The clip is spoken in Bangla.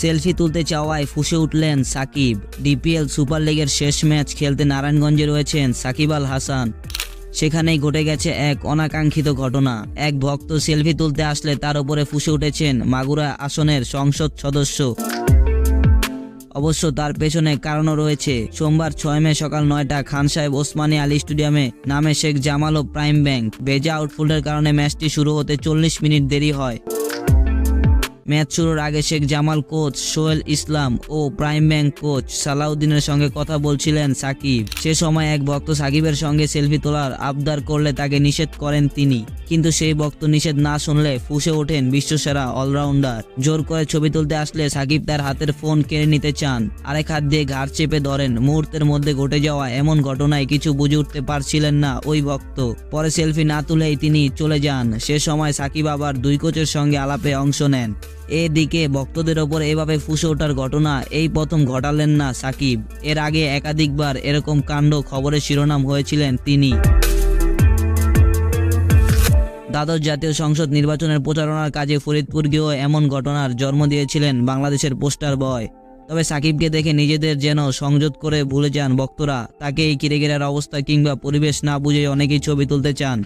সেলফি তুলতে চাওয়ায় ফুসে উঠলেন সাকিব। ডিপিএল সুপার লিগের শেষ ম্যাচ খেলতে নারায়ণগঞ্জে রয়েছেন সাকিব আল হাসান। সেখানেই ঘটে গেছে এক অনাকাঙ্ক্ষিত ঘটনা। এক ভক্ত সেলফি তুলতে আসলে তার উপরে ফুসে উঠেছেন মাগুরা আসনের সংসদ সদস্য। অবশ্য তার পেছনে কারণও রয়েছে। সোমবার ছয় মে সকাল নয়টা খান সাহেব ওসমানী আলী স্টেডিয়ামে নামে শেখ জামাল ও প্রাইম ব্যাংক। বেজা আউটফুল্ডের কারণে ম্যাচটি শুরু হতে চল্লিশ মিনিট দেরি হয়। ম্যাচ শুরুর আগে শেখ জামাল কোচ সোহেল ইসলাম ও প্রাইম ব্যাংক কোচ সালাউদ্দিনের সঙ্গে কথা বলছিলেন সাকিব। সে সময় এক ভক্ত সাকিবের সঙ্গে সেলফি তোলার আবদার করলে তাকে নিষেধ করেন তিনি। কিন্তু সেই ভক্ত নিষেধ না শুনলে ফুসে ওঠেন বিশ্বসেরা অলরাউন্ডার। জোর করে ছবি তুলতে আসলে সাকিব তার হাতের ফোন কেড়ে নিতে চান। আরেক হাত দিয়ে ঘাড় চেপে ধরেন, মুহূর্তের মধ্যে ঘটে যাওয়া এমন ঘটনায় কিছু বুঝে উঠতে পারছিলেন না ওই ভক্ত। পরে সেলফি না তুলেই তিনি চলে যান। সে সময় সাকিব আবার দুই কোচের সঙ্গে আলাপে অংশ নেন। এদিকে ভক্তদের ওপর এভাবে ফুসে ওঠার ঘটনা এই প্রথম ঘটালেন না সাকিব। এর আগে একাধিকবার এরকম কাণ্ড খবরের শিরোনাম হয়েছিলেন তিনি। দ্বাদশ জাতীয় সংসদ নির্বাচনের প্রচারণার কাজে ফরিদপুর গিয়েও এমন ঘটনার জন্ম দিয়েছিলেন বাংলাদেশের পোস্টার বয়। তবে সাকিবকে দেখে নিজেদের যেন সংযত করে ভুলে যান ভক্তরা। তাকে এই কিরেগেরার অবস্থা কিংবা পরিবেশ না বুঝে অনেকেই ছবি তুলতে চান।